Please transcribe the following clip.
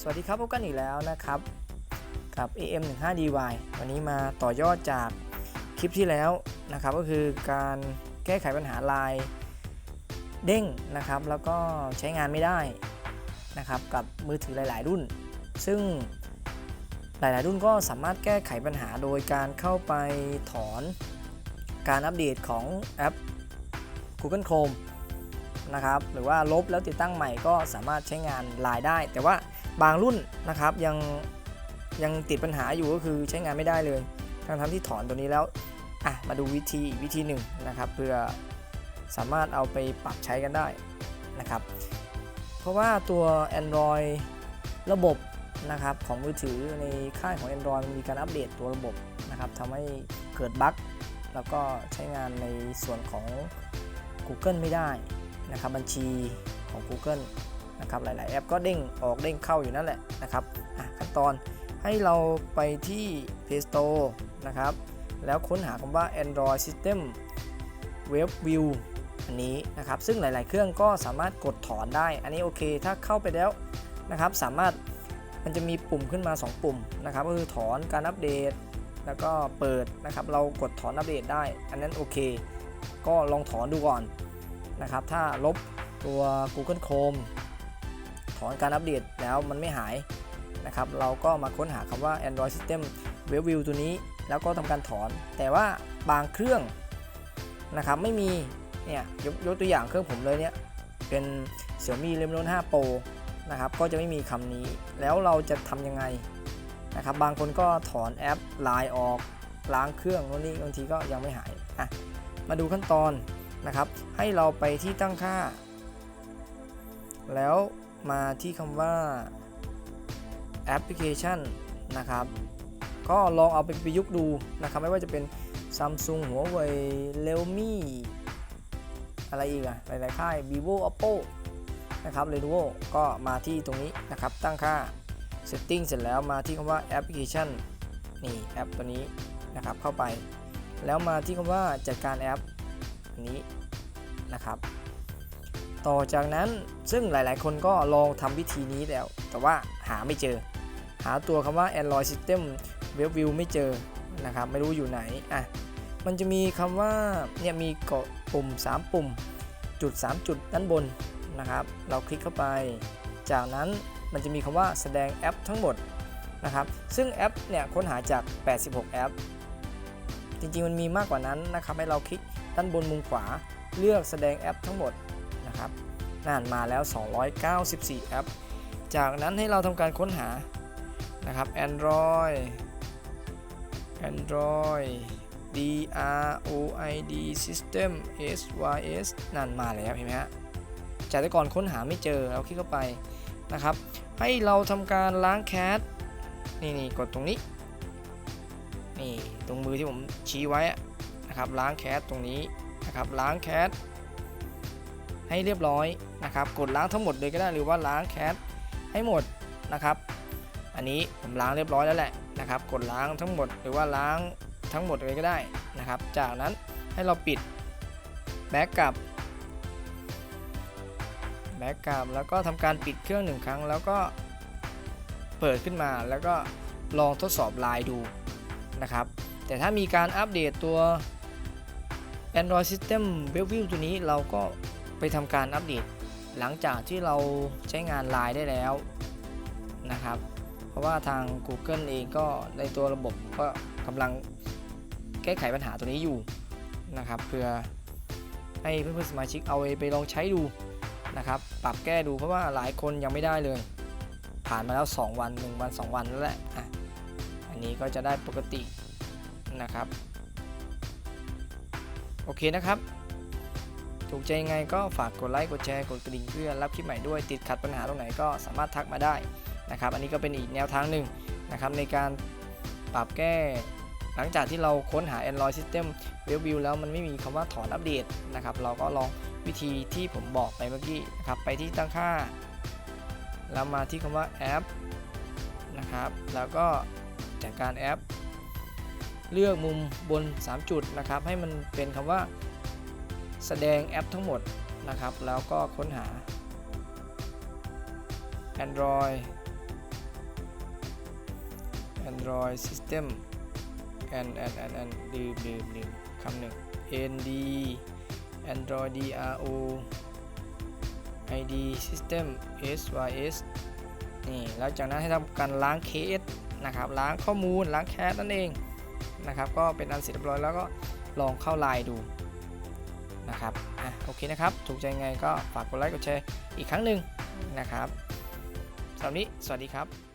สวัสดีครับพบกันอีกแล้วนะครับกับ AM15DY วันนี้มาต่อยอดจากคลิปที่แล้วนะครับ ก็คือการแก้ไขปัญหาลายเด้งนะครับ แล้วก็ใช้งานไม่ได้นะครับกับมือถือหลาย ๆ รุ่น ซึ่งหลาย ๆ รุ่นก็สามารถแก้ไขปัญหาโดยการเข้าไปถอนการอัปเดตของแอป Google Chrome นะครับหรือว่าลบแล้วติดตั้งใหม่ก็สามารถใช้งานไลน์ได้ แต่ว่า บางรุ่นนะครับยังยังติดปัญหาอยู่ก็คือใช้งานไม่ได้เลยทั้งทั้งที่ถอนตัวนี้แล้วอะมาดูวิธีวิธีหนึ่งนะครับเพื่อสามารถเอาไปปรับใช้กันได้นะครับ เพราะว่าตัว Android ระบบนะครับของมือถือในค่ายของ Android มีการอัปเดตตัวระบบนะครับทำให้เกิดบั๊กแล้วก็ใช้งานในส่วนของ Google ไม่ได้นะครับบัญชีของ Google นะครับหลายๆแอปก็เด้งออกเด้งเข้าอยู่นั่นแหละนะครับขั้นตอนให้เราไปที่ Play Store นะครับแล้วค้นหาคำว่า Android System Web View อันนี้นะครับซึ่งหลาย ๆ เครื่องก็สามารถกดถอนได้ อันนี้โอเค ถ้าเข้าไปแล้วนะครับสามารถมันจะมีปุ่มขึ้นมา 2 ปุ่มนะครับก็คือถอนการอัปเดต แล้วก็เปิดนะครับเรากดถอนอัปเดตได้ อันนั้นโอเค ก็ลองถอนดูก่อนนะครับถ้าลบตัว Google Chrome ถอนการอัปเดตแล้วมันไม่หายนะครับ เราก็มาค้นหาคำว่า Android System Web View ตัวนี้ แล้วก็ทำการถอน แต่ว่าบางเครื่องนะครับไม่มี เนี่ยยกยกตัวอย่างเครื่องผมเลยเนี่ย เป็น Xiaomi Redmi Note 5 Pro นะครับ ก็จะไม่มีคำนี้ แล้วเราจะทำยังไงนะครับ บางคนก็ถอนแอป Line ออกล้างเครื่องโน่นนี่บางทีก็ยังไม่หายอะมาดูขั้นตอนนะครับ ให้เราไปที่ตั้งค่า แล้ว มาที่คำว่าแอปพลิเคชันนะครับ ก็ลองเอาไปประยุกต์ดูนะครับไม่ว่าจะเป็น Samsung Huawei Realme อะไรอีกอะหลายๆค่าย vivo oppo นะครับ lenovo ก็มาที่ตรงนี้นะครับ ตั้งค่า setting เสร็จแล้วมาที่คำว่าแอปพลิเคชันนี่แอปตัวนี้นะครับเข้าไป แล้วมาที่คำว่าจัดการแอปนี้นะครับ ต่อจากนั้นซึ่งหลายๆ คนก็ลองทำวิธีนี้แล้ว แต่ว่าหาไม่เจอ หาตัวคำว่า Android System Web View ไม่เจอนะครับไม่รู้อยู่ไหนอะมันจะมีคำว่าเนี่ยมีกดปุ่ม 3 ปุ่มจุด 3 จุดด้านบนนะครับ เราคลิกเข้าไป จากนั้นมันจะมีคำว่าแสดงแอปทั้งหมดนะครับ ซึ่งแอปเนี่ยค้นหาจาก 86 แอป จริงๆ มันมีมากกว่านั้นนะครับ ให้เราคลิกด้านบนมุมขวา เลือกแสดงแอปทั้งหมด นะครับนั่นมาแล้ว 294 แอป จากนั้นให้เราทำการค้นหานะครับ Android Android DROID System SYS นั่นมาแล้วเห็นไหมฮะ จากแต่ก่อนค้นหาไม่เจอเราคลิกเข้าไปนะครับ ให้เราทำการล้างแคชนี่นี่กดตรงนี้ นี่ตรงมือที่ผมชี้ไว้นะครับล้างแคชตรงนี้นะครับล้างแคช ให้เรียบร้อยนะครับ กดล้างทั้งหมดเลยก็ได้หรือว่าล้างแคชให้หมดนะครับ อันนี้ผมล้างเรียบร้อยแล้วแหละนะครับ กดล้างทั้งหมดหรือว่าล้างทั้งหมดเลยก็ได้นะครับ จากนั้นให้เราปิดแบ็กกลับแบ็กกลับแล้วก็ทำการปิดเครื่องหนึ่งครั้ง แล้วก็เปิดขึ้นมาแล้วก็ลองทดสอบไลน์ดูนะครับ แต่ถ้ามีการอัปเดตตัว Android System Web View ตัวนี้เราก็ ไปทำการอัปเดตหลังจากที่เราใช้งานไลน์ได้แล้วนะครับ เพราะว่าทาง Google เองก็ในตัวระบบก็กำลังแก้ไขปัญหาตัวนี้อยู่นะครับเพื่อให้เพื่อนๆสมาชิกเอาไปลองใช้ดูนะครับ ปรับแก้ดูเพราะว่าหลายคนยังไม่ได้เลย ผ่านมาแล้ว 2 วัน 1 วัน 2 วันแล้วแหละอะอันนี้ก็จะได้ปกตินะครับ โอเคนะครับ ถูกใจยังไงก็ฝากกดไลค์กดแชร์กดกระดิ่งเพื่อรับคลิปใหม่ด้วยติดขัดปัญหาตรงไหนก็สามารถทักมาได้นะครับ อันนี้ก็เป็นอีกแนวทางหนึ่งนะครับในการปรับแก้หลังจากที่เราค้นหา Android System Web View แล้วมันไม่มีคำว่าถอนอัปเดตนะครับ เราก็ลองวิธีที่ผมบอกไปเมื่อกี้นะครับไปที่ตั้งค่า แล้วมาที่คำว่าแอปนะครับ แล้วก็จากการแอป เลือกมุมบน 3 จุดนะครับ ให้มันเป็นคำว่า แสดงแอปทั้งหมดนะครับ แล้วก็ค้นหา Android Android System and and and and ลืมลืมลืมคำหนึ่ง ND Android DRO ID System SYS นี่แล้วจากนั้นให้ทำการล้างเคสนะครับ ล้างข้อมูลล้างแคสนั่นเองนะครับ ก็เป็นอันเสร็จเรียบร้อยแล้วก็ลองเข้าไลน์ดู นะครับอะโอเคนะครับ ถูกใจไงก็ฝากกดไลค์กดแชร์อีกครั้งหนึ่งนะครับสำหรับนี้สวัสดีครับ